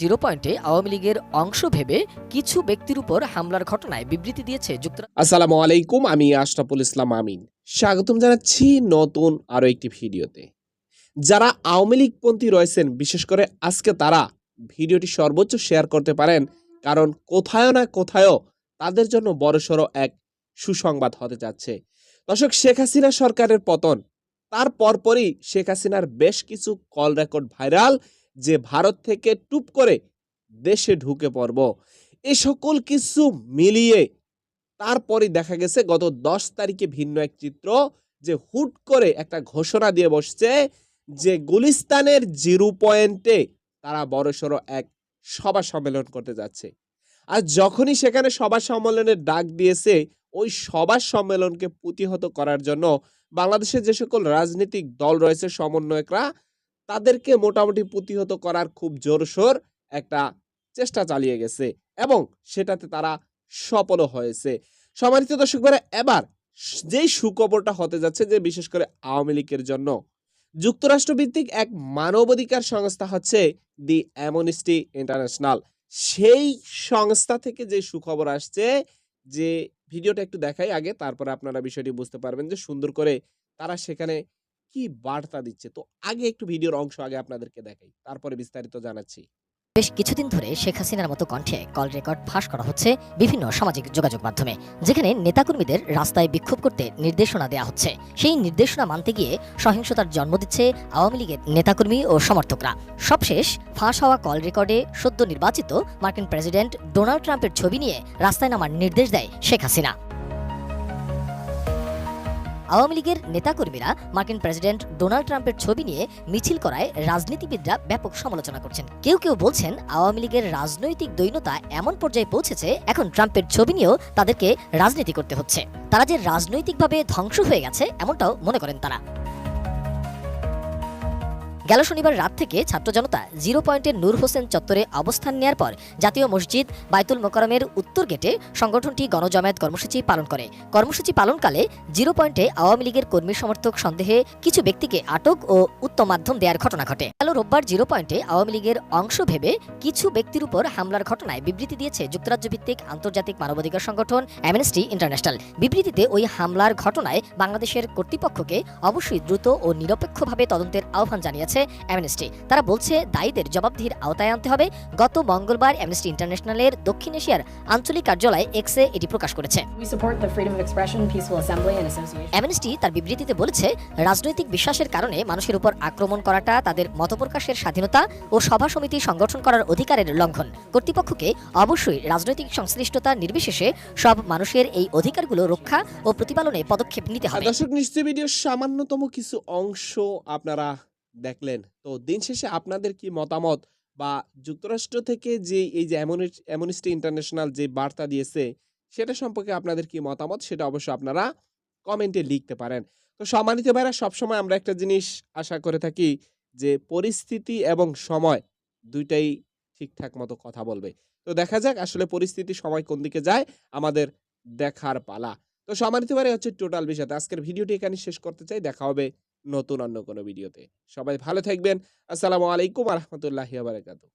Zero পয়েন্টে আওয়ামী লীগের অংশ ভেবে কিছু ব্যক্তির উপর হামলার ঘটনায় বিবৃতি দিয়েছে যুক্তরাষ্ট্র। আসসালামু আলাইকুম, আমি আশরাফুল ইসলাম আমিন। স্বাগতম জানাচ্ছি নতুন আরও একটি ভিডিওতে। যারা আওয়ামী লীগপন্থী রয়েছেন, বিশেষ করে আজকে তারা ভিডিওটি সর্বোচ্চ শেয়ার করতে পারেন, কারণ কোথাও না কোথাও তাদের জন্য বড়সড় এক সুসংবাদ হতে যাচ্ছে। দর্শক, শেখ হাসিনা সরকারের পতন, তার পরপরই শেখ হাসিনার বেশ কিছু কল রেকর্ড ভাইরাল। যে ভারত থেকে টুপ করে দেশে ঢুকে পড়ব। এ সকল কিছু মিলিয়ে তারপরে দেখা গেছে গত দশ তারিখে ভিন্ন এক চিত্র যে হুট করে একটা ঘোষণা দিয়ে বসছে যে গুলিস্তানের জিরো পয়েন্টে তারা বড়সড় এক সভা সম্মেলন করতে যাচ্ছে। আর যখনই সেখানে সভা সম্মেলনের ডাক দিয়েছে, ওই সভা সম্মেলনকে প্রতিহত করার জন্য বাংলাদেশের যে সকল রাজনৈতিক দল রয়েছে, সমন্বয়করা তাদেরকে মোটামুটি প্রতিহত করার খুব জোরসোর একটা চেষ্টা চালিয়ে গেছে এবং সেটাতে তারা সফলও হয়েছে। সম্মানিত দর্শক এবার যেই সুখবরটা হতে যাচ্ছে যে বিশেষ করে আওয়ামী লীগের জন্য, যুক্তরাষ্ট্রভিত্তিক এক মানবাধিকার সংস্থা হচ্ছে দি অ্যামনিস্টি ইন্টারন্যাশনাল। সেই সংস্থা থেকে যে সুখবর আসছে, যে ভিডিওটা একটু দেখাই আগে, তারপরে আপনারা বিষয়টি বুঝতে পারবেন যে সুন্দর করে তারা সেখানে কি বার্তা দিচ্ছে? তো আগে একটু ভিডিওর অংশ আগে আপনাদেরকে দেখাই, তারপরে বিস্তারিত জানাচ্ছি। বেশ কিছুদিন ধরে শেখ হাসিনার মতো কণ্ঠে কল রেকর্ড ফাঁস করা হচ্ছে বিভিন্ন সামাজিক যোগাযোগ মাধ্যমে, যেখানে নেতাকর্মীদের রাস্তায় বিক্ষোভ করতে নির্দেশনা দেওয়া হচ্ছে। সেই নির্দেশনা মানতে গিয়ে সহিংসতার জন্ম দিচ্ছে আওয়ামী লীগের নেতাকর্মী ও সমর্থকরা। সবশেষ, ফাঁস হওয়া কল রেকর্ডে সদ্য নির্বাচিত মার্কিন প্রেসিডেন্ট ডোনাল্ড ট্রাম্পের ছবি নিয়ে রাস্তায় নামার নির্দেশ দেয় শেখ হাসিনা। আওয়ামী লীগের নেতাকর্মীরা মার্কিন প্রেসিডেন্ট ডোনাল্ড ট্রাম্পের ছবি নিয়ে মিছিল করায় রাজনীতিবিদরা ব্যাপক সমালোচনা করছেন। কেউ কেউ বলছেন আওয়ামী লীগের রাজনৈতিক দৈন্যতা এমন পর্যায়ে পৌঁছেছে, এখন ট্রাম্পের ছবি নিয়েও তাদেরকে রাজনীতি করতে হচ্ছে। তারা যে রাজনৈতিকভাবে ধ্বংস হয়ে গেছে, এমনটাও মনে করেন তারা। গেল শনিবার রাত থেকে ছাত্র জনতা জিরো পয়েন্টের নূর হোসেন চত্বরে অবস্থান নেয়ার পর জাতীয় মসজিদ বাইতুল মোকারমের উত্তর গেটে সংগঠনটি গণজমায়েত কর্মসূচি পালন করে। কর্মসূচি পালনকালে জিরো পয়েন্টে আওয়ামী লীগের কর্মী সমর্থক সন্দেহে কিছু ব্যক্তিকে আটক ও উত্তম মাধ্যম দেওয়ার ঘটনা ঘটে। গেল রোববার জিরো পয়েন্টে আওয়ামী লীগের অংশ ভেবে কিছু ব্যক্তির উপর হামলার ঘটনায় বিবৃতি দিয়েছে যুক্তরাজ্য ভিত্তিক আন্তর্জাতিক মানবাধিকার সংগঠন অ্যামনেস্টি ইন্টারন্যাশনাল। বিবৃতিতে ওই হামলার ঘটনায় বাংলাদেশের কর্তৃপক্ষকে অবশ্যই দ্রুত ও নিরপেক্ষভাবে তদন্তের আহ্বান জানিয়েছে। অ্যামনেস্টি। তারা বলছে দায়ীদের জবাবদিহির আওতায় আনতে হবে। গত মঙ্গলবার অ্যামনেস্টি ইন্টারন্যাশনালের দক্ষিণ এশিয়ার আঞ্চলিক কার্যালয় এক্সে এটি প্রকাশ করেছে. অ্যামনেস্টি তার বিবৃতিতে বলেছে রাজনৈতিক বিশ্বাসের কারণে মানুষের উপর আক্রমণ করাটা তাদের মতপ্রকাশের স্বাধীনতা ও সভা সমিতি সংগঠন করার অধিকারের লঙ্ঘন। কর্তৃপক্ষকে অবশ্যই রাজনৈতিক সংশ্লিষ্টতা নির্বিশেষে সব মানুষের এই অধিকারগুলো রক্ষা ও প্রতিপালনে পদক্ষেপ নিতে হবে। দর্শক নিশ্চয় ভিডিওর সামান্যতম কিছু অংশ আপনারা দেখলেন। তো দিন শেষে আপনাদের কি মতামত? বা যুক্তরাষ্ট্র থেকে যে এই যে অ্যামনিস্টি ইন্টারন্যাশনাল যে বার্তা দিয়েছে, সেটা সম্পর্কে আপনাদের কি মতামত? সেটা অবশ্য আপনারা কমেন্টে লিখতে পারেন। তো সম্মানিত ভাইরা, সবসময় আমরা একটা জিনিস আশা করে থাকি যে পরিস্থিতি এবং সময় দুইটাই ঠিকঠাক মতো কথা বলবে। তো দেখা যাক আসলে পরিস্থিতি, সময় কোন দিকে যায়, আমাদের দেখার পালা। তো সম্মানিত ভাই হচ্ছে টোটাল বিষয়। আজকের ভিডিওটি এখানে শেষ করতে চাই। দেখা হবে নতুন অন্য কোনো ভিডিওতে সবাই ভালো থাকবেন। আসসালামু আলাইকুম আহমতুল্লাহ বারাকাতু।